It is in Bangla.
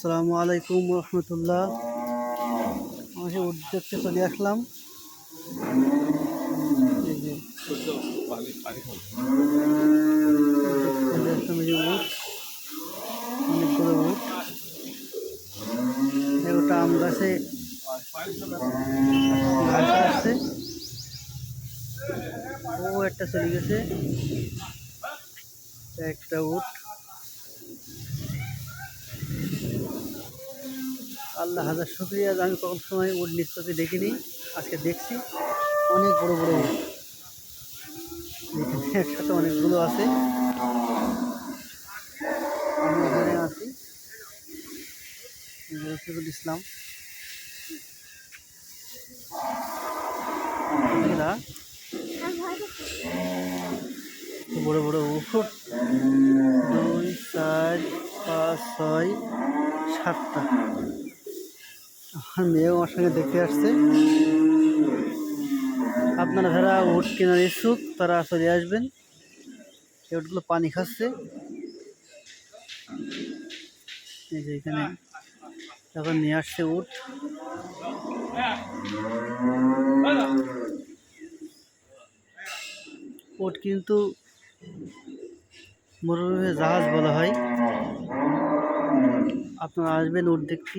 আসসালামু আলাইকুম রহমতুল্লাহ। আমি সেই উট দেখতে চলে আসলাম। এই যে। চলে আসলাম এই যে উট অনেকগুলো উট এই ওটা আম গাছে ঘাস আসছে। ও একটা চলে গেছে। একটা উট। আল্লাহ হাজার শুক্রিয়া। আমি কখন সময় উট নিত্যকে দেখিনি, আজকে দেখছি। অনেক বড় বড় একসাথে অনেকগুলো আছে। আমি এখানে আছি। রফিকুল ইসলাম। বড় বড় উট দুই, চার, পাঁচ, ছয়, সাতটা। আমার মেয়েও আমার সঙ্গে দেখতে আসছে। আপনারা যারা উট কেনার ইচ্ছুক, তারা চলে আসবেন। এই উটগুলো পানি খাচ্ছে। এই যে এখানে এখন নিয়ে আসছে উট। উট কিন্তু মরুভূমি জাহাজ বলা হয়। আপনারা আসবেন উট দেখতে।